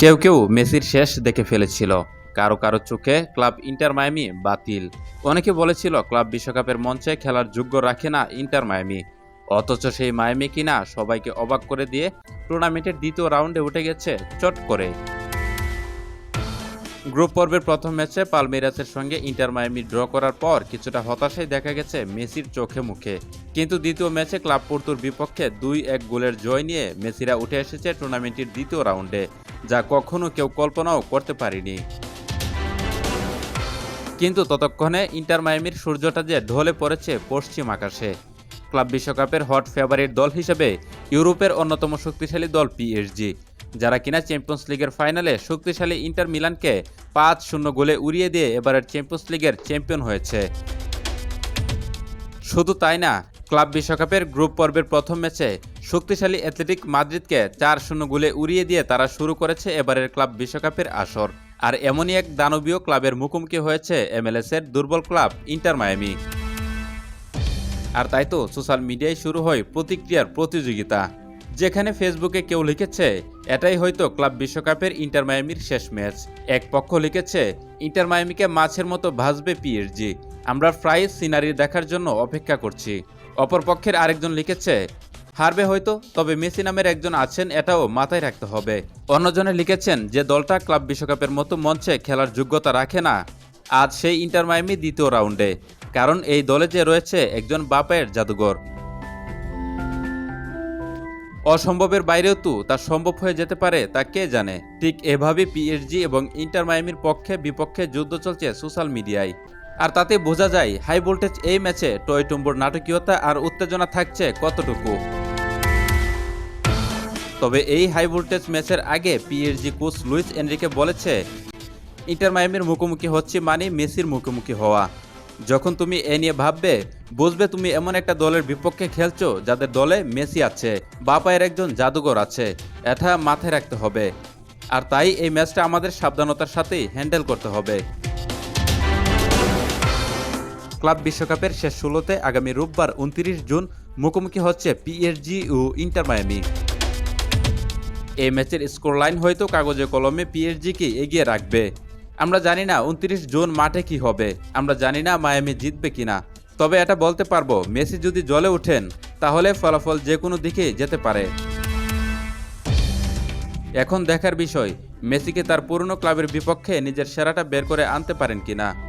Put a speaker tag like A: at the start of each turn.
A: কেউ কেউ মেসির শেষ দেখে ফেলেছিল। কারও কারও চোখে ক্লাব ইন্টার মায়ামি বাতিল। অনেকে বলেছিল ক্লাব বিশ্বকাপের মঞ্চে খেলার যোগ্য রাখে না ইন্টার মায়ামি। অথচ সেই মায়ামি কিনা সবাইকে অবাক করে দিয়ে টুর্নামেন্টের দ্বিতীয় রাউন্ডে উঠে গেছে চট করে। গ্রুপ পর্বের প্রথম ম্যাচে পালমেরাসের সঙ্গে ইন্টার মায়ামি ড্র করার পর কিছুটা হতাশাই দেখা গেছে মেসির চোখে মুখে। কিন্তু দ্বিতীয় ম্যাচে ক্লাব পর্তুর বিপক্ষে দুই এক গোলের জয় নিয়ে মেসিরা উঠে এসেছে টুর্নামেন্টের দ্বিতীয় রাউন্ডে। যা কখনো কেউ কল্পনাও করতে পারেনি। কিন্তু ততক্ষণে ইন্টার মায়ামির সূর্যটা যে ঢলে পড়েছে পশ্চিম আকাশে। ক্লাব বিশ্বকাপের হট ফেভারিট দল হিসেবে ইউরোপের অন্যতম শক্তিশালী দল পিএসজি। যারা কিনা চ্যাম্পিয়ন্স লিগের ফাইনালে শক্তিশালী ইন্টার মিলানকে পাঁচ শূন্য গোলে উড়িয়ে দিয়ে এবারের চ্যাম্পিয়ন্স লিগের চ্যাম্পিয়ন হয়েছে। শুধু তাই না, ক্লাব বিশ্বকাপের গ্রুপ পর্বের প্রথম ম্যাচে শক্তিশালী অ্যাথলেটিক মাদ্রিদকে চার শূন্য গোলে উড়িয়ে দিয়ে তারা শুরু করেছে এবারের ক্লাব বিশ্বকাপের আসর। আর এমনই এক দানবীয় ক্লাবের মুখোমুখি হয়েছে এমএলএস এর দুর্বল ক্লাব ইন্টার মায়ামি। আর তাই তো সোশ্যাল মিডিয়ায় শুরু হয় প্রতিক্রিয়ার প্রতিযোগিতা। যেখানে ফেসবুকে কেউ লিখেছে, এটাই হয়তো ক্লাব বিশ্বকাপের ইন্টার মায়ামির শেষ ম্যাচ। এক পক্ষ লিখেছে, ইন্টার মায়ামিকে মাছের মতো ভাসবে পিএসজি। আমরা প্রায় সিনারি দেখার জন্য অপেক্ষা করছি। অপরপক্ষের আরেকজন লিখেছে হারবে হয়তো, তবে মেসি নামের একজন আছেন, এটাও মাথায় রাখতে হবে। অন্যজনে লিখেছেন যে দলটা ক্লাব বিশ্বকাপের মতো মঞ্চে খেলার যোগ্যতা রাখে না। আজ সেই ইন্টার মায়ামি দ্বিতীয় রাউন্ডে, কারণ এই দলে যে রয়েছে একজন বাপের জাদুঘর। অসম্ভবের বাইরেও তো তা সম্ভব হয়ে যেতে পারে, তা কে জানে? ঠিক এভাবে পিএসজি এবং ইন্টার মায়ামির পক্ষে বিপক্ষে যুদ্ধ চলছে সোশ্যাল মিডিয়ায়। আর তাতে বোঝা যায়, হাই ভোল্টেজ এই ম্যাচে টয় টয়টুম্বর নাটকীয়তা আর উত্তেজনা থাকছে কতটুকু। তবে এই হাই ভোল্টেজ ম্যাচের আগে পিএসজি কোচ লুইস এনরিকে বলেছে ইন্টার মায়ামির মুখোমুখি হচ্ছে মানে মেসির মুখোমুখি হওয়া। যখন তুমি এ নিয়ে ভাববে, বুঝবে তুমি এমন একটা দলের বিপক্ষে খেলছো যাদের দলে মেসি আছে বাপায়ের একজন জাদুঘর আছে, এটা মাথায় রাখতে হবে। আর তাই এই ম্যাচটা আমাদের সাবধানতার সাথেই হ্যান্ডেল করতে হবে। ক্লাব বিশ্বকাপের শেষ ষোলোতে আগামী রোববার উনত্রিশ জুন মুখোমুখি হচ্ছে পিএসজি ও ইন্টার মায়ামি এই ম্যাচের স্কোর লাইন হয়তো কাগজে কলমে পিএসজিকে এগিয়ে রাখবে। আমরা জানি না উনত্রিশ জুন মাঠে কি হবে। আমরা জানি না মায়ামি জিতবে কিনা। তবে এটা বলতে পারব, মেসি যদি জলে ওঠেন, তাহলে ফলাফল যে কোনো দিকে যেতে পারে। এখন দেখার বিষয়, মেসিকে তার পুরনো ক্লাবের বিপক্ষে নিজের সেরাটা বের করে আনতে পারেন কিনা।